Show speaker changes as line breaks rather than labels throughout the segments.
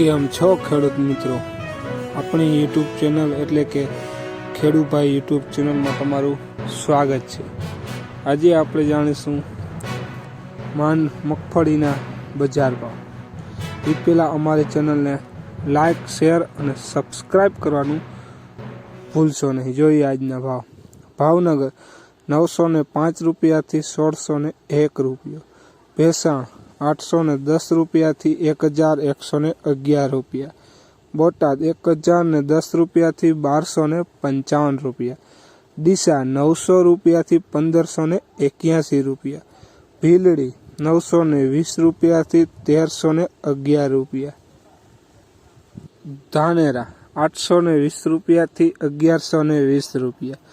કેમ છો ખેડૂત મિત્રો. આપણી યુટ્યુબ ચેનલ એટલે કે ખેડૂભાઈ યુટ્યુબ ચેનલમાં તમારું સ્વાગત છે. આજે આપણે જાણીશું માન મગફળીના બજાર ભાવ. એ પહેલાં અમારી ચેનલને લાઈક શેર અને સબસ્ક્રાઈબ કરવાનું ભૂલશો નહીં. જોઈએ આજના ભાવ. ભાવનગર નવસો ને પાંચ રૂપિયાથી સોળસો ને એક રૂપિયો. ભેસાણ આઠસો ને દસ રૂપિયાથી એક હજાર એકસો ને અગિયાર રૂપિયા બોટાદ એક હજાર ને દસ રૂપિયાથી બારસો ને પંચાવન રૂપિયા ડીસા નવસો રૂપિયાથી પંદરસો ને એક્યાસી રૂપિયા ભીલડી નવસો ને વીસ રૂપિયાથી તેરસો ને અગિયાર રૂપિયા ધાનેરા આઠસો ને વીસ રૂપિયાથી અગિયારસો ને વીસ રૂપિયા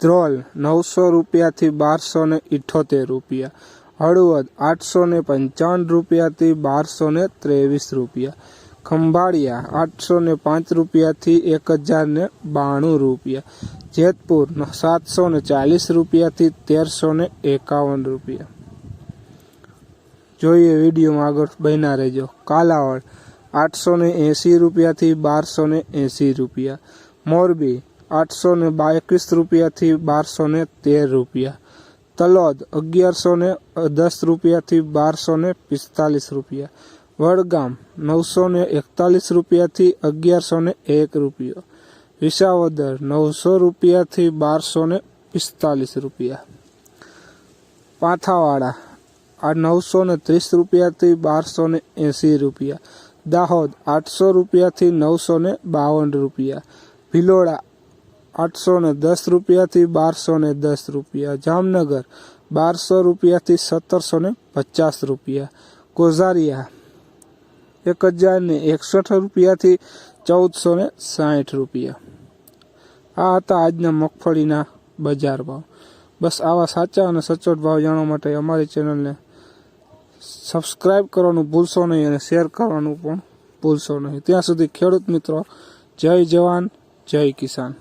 ધ્રોલ નવસો રૂપિયાથી બારસો ને ઇઠોતેર રૂપિયા હળવદ આઠસો ને પંચાવન રૂપિયાથી બારસો ને ત્રેવીસ રૂપિયા ખંભાળિયા આઠસો ને પાંચ રૂપિયાથી એક હજાર ને બાણું રૂપિયા જેતપુર સાતસો ને ચાલીસ રૂપિયાથી તેરસો ને એકાવન રૂપિયા જોઈએ વિડીયોમાં આગળ બન્યા રહેજો કાલાવડ આઠસો ને એંસી રૂપિયાથી બારસો ને એંસી રૂપિયા મોરબી આઠસો ને એકવીસ રૂપિયાથી બારસો ને તેર રૂપિયા તલોદ અગિયારસો ને દસ રૂપિયાથી બારસો ને પિસ્તાલીસ રૂપિયા વડગામ નવસો ને એકતાલીસ રૂપિયાથી અગિયારસો ને એક રૂપિયો વિસાવદર નવસો રૂપિયાથી બારસો ને પિસ્તાલીસ રૂપિયા પાથાવાડા આ નવસો ને ત્રીસ રૂપિયાથી બારસો ને એંસી રૂપિયા દાહોદ આઠસો રૂપિયાથી નવસો ને બાવન રૂપિયા ભિલોડા આઠસો ને દસ રૂપિયાથી બારસો ને દસ રૂપિયા. જામનગર બારસો રૂપિયાથી સત્તરસો ને પચાસ રૂપિયા. કોઝારિયા એક હજાર ને એકસઠ રૂપિયાથી ચૌદસો ને સાઠ રૂપિયા. આ હતા આજના મગફળીના બજાર ભાવ. બસ આવા સાચા અને સચોટ ભાવ જાણવા માટે અમારી ચેનલને સબસ્ક્રાઈબ કરવાનું ભૂલશો નહીં અને શેર કરવાનું પણ ભૂલશો નહીં. ત્યાં સુધી ખેડૂત મિત્રો, જય જવાન, જય કિસાન.